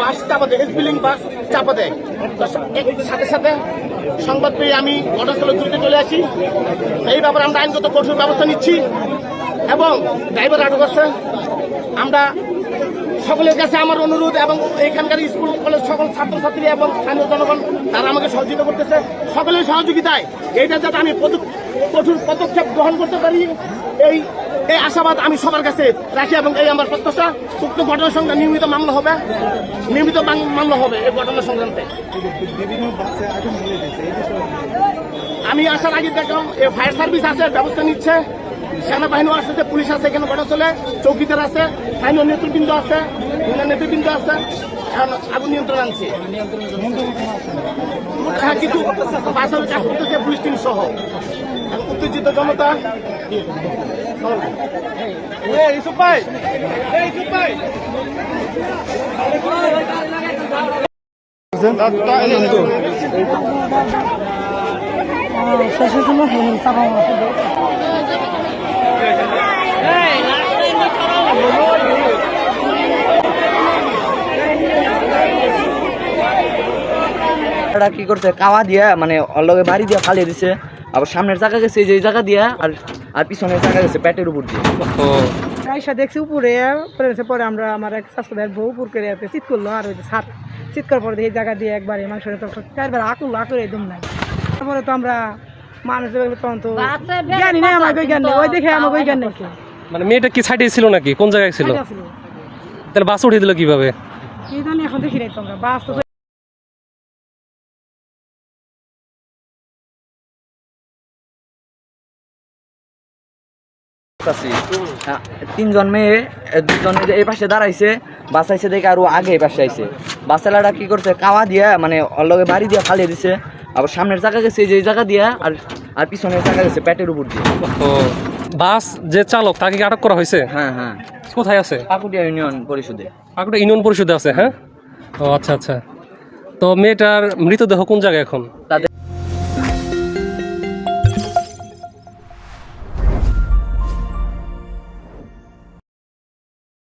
বাস চাপা দেয় স্পিলিং বাস চাপা দেয়। তো সাথে সাথে সংবাদ পেয়ে আমি ঘটনাস্থলে দ্রুত চলে আসি। এই ব্যাপারে আমরা আইনগত কঠোর ব্যবস্থা নিচ্ছি এবং ড্রাইভার আটক আছে। আমরা সকলের কাছে আমার অনুরোধ এবং এখানকার স্কুল, কলেজ সকল ছাত্রছাত্রী এবং স্থানীয় জনগণ, তারা আমাকে সহযোগিতা করতেছে। সকলের সহযোগিতায় এইটা যাতে আমি কঠোর পদক্ষেপ গ্রহণ করতে পারি, এই এই আশাবাদ আমি সবার কাছে রাখি এবং এই আমার প্রত্যাশা, উক্ত ঘটনা সংক্রান্ত নিয়মিত মামলা হবে, নিয়মিত মাম- মামলা হবে এই ঘটনা সংক্রান্তে আমি আসার আগে দেখলাম ফায়ার সার্ভিস আছে, ব্যবস্থা নিচ্ছে সেনাবাহিনী আছে পুলিশ আছে, এখানে ঘটনা চলে, চৌকিদার আছে, স্থানীয় নেতৃবৃন্দ আছে নেতৃবৃন্দ আছে আগুন নিয়ন্ত্রণ আনছে। হ্যাঁ কিছু পুলিশ টিম সহ। উত্তেজিত জনতা? কি করছে? কাওয়া দিয়া মানে অলগে বাড়ি দিয়া ফালিয়ে দিছে। আবার সামনের জায়গা গেছে যে জায়গা দিয়া আর আর পিছনের জায়গা গেছে পেটের উপর দিয়ে। আইসা দেখছি উপরে পরে পরে আমরা আমার এক শাশুড়ি ভাইয়ের বউ উপর করে আছে চিৎ করল আর ওই যে সাত চিৎ করার পরে এই জায়গা দিয়ে একবার মাংস চারবার আকুল আকুল একদম নাই। তারপরে তো আমরা মানুষ তখন তো জ্ঞানী নেই আমার ওই জ্ঞান নেই ওই দেখে আমার ওই জ্ঞান নেই। মানে মেয়েটা কি সাইডে ছিল নাকি? কোন জায়গায় ছিল? তাহলে বাস উঠিয়ে দিল কীভাবে? এই জন্য এখন দেখি নাই তো আমরা বাস তো তিনজন মেয়ে দুজন এই পাশে দাঁড়াইছে বাসাইছে দেখে আরও আগে এই পাশে আইছে। বাসালাটা কি করছে? কাওয়া দিয়া মানে অলগে বাড়ি দিয়া ফালিয়ে দিছে আবার সামনের জায়গা গেছে যে জায়গা দিয়া আর আর পিছনের জায়গা গেছে পেটের উপর দিয়ে। বাস যে চালক তাকে কি আটক করা হয়েছে? হ্যাঁ হ্যাঁ। কোথায় আছে? পাকুটিয়া ইউনিয়ন পরিষদে। আটকটা ইউনিয়ন পরিষদে আছে হ্যাঁ? ও আচ্ছা আচ্ছা। তো মেয়েটার মৃতদেহ কোন জায়গায় এখন? তাদের